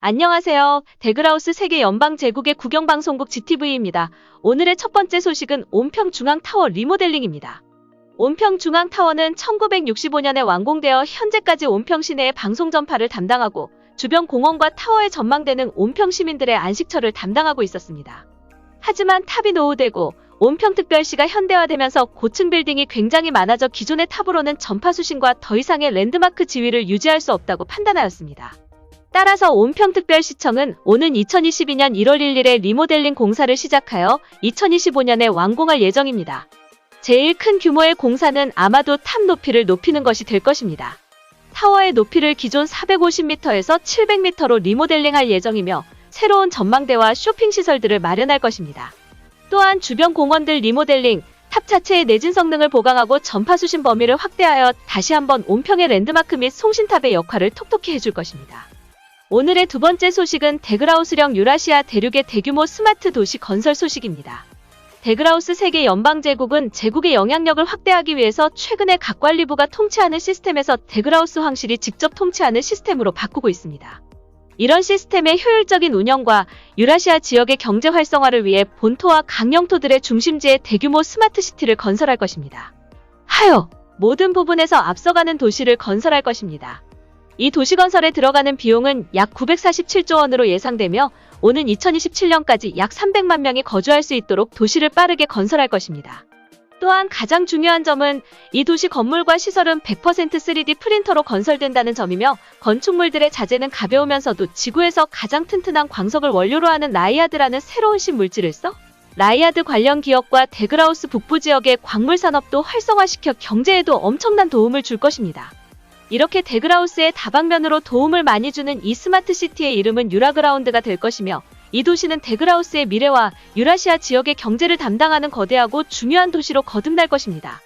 안녕하세요. 데그라우스 세계 연방 제국의 국영방송국 GTV입니다. 오늘의 첫 번째 소식은 온평 중앙타워 리모델링입니다. 온평 중앙타워는 1965년에 완공되어 현재까지 온평 시내의 방송 전파를 담당하고 주변 공원과 타워에 전망되는 온평 시민들의 안식처를 담당하고 있었습니다. 하지만 탑이 노후되고 온평특별시가 현대화되면서 고층 빌딩이 굉장히 많아져 기존의 탑으로는 전파 수신과 더 이상의 랜드마크 지위를 유지할 수 없다고 판단하였습니다. 따라서 온평특별시청은 오는 2022년 1월 1일에 리모델링 공사를 시작하여 2025년에 완공할 예정입니다. 제일 큰 규모의 공사는 아마도 탑 높이를 높이는 것이 될 것입니다. 타워의 높이를 기존 450m에서 700m로 리모델링할 예정이며 새로운 전망대와 쇼핑 시설들을 마련할 것입니다. 또한 주변 공원들 리모델링, 탑 자체의 내진 성능을 보강하고 전파 수신 범위를 확대하여 다시 한번 온평의 랜드마크 및 송신탑의 역할을 톡톡히 해줄 것입니다. 오늘의 두 번째 소식은 데그라우스령 유라시아 대륙의 대규모 스마트 도시 건설 소식입니다. 데그라우스 세계 연방제국은 제국의 영향력을 확대하기 위해서 최근에 각 관리부가 통치하는 시스템에서 데그라우스 황실이 직접 통치하는 시스템으로 바꾸고 있습니다. 이런 시스템의 효율적인 운영과 유라시아 지역의 경제 활성화를 위해 본토와 강영토들의 중심지에 대규모 스마트 시티를 건설할 것입니다. 하여 모든 부분에서 앞서가는 도시를 건설할 것입니다. 이 도시 건설에 들어가는 비용은 약 947조 원으로 예상되며 오는 2027년까지 약 300만 명이 거주할 수 있도록 도시를 빠르게 건설할 것입니다. 또한 가장 중요한 점은 이 도시 건물과 시설은 100% 3D 프린터로 건설된다는 점이며 건축물들의 자재는 가벼우면서도 지구에서 가장 튼튼한 광석을 원료로 하는 라이아드라는 새로운 신물질을 써 라이아드 관련 기업과 데그라우스 북부 지역의 광물 산업도 활성화시켜 경제에도 엄청난 도움을 줄 것입니다. 이렇게 데그라우스의 다방면으로 도움을 많이 주는 이 스마트 시티의 이름은 유라그라운드가 될 것이며 이 도시는 데그라우스의 미래와 유라시아 지역의 경제를 담당하는 거대하고 중요한 도시로 거듭날 것입니다.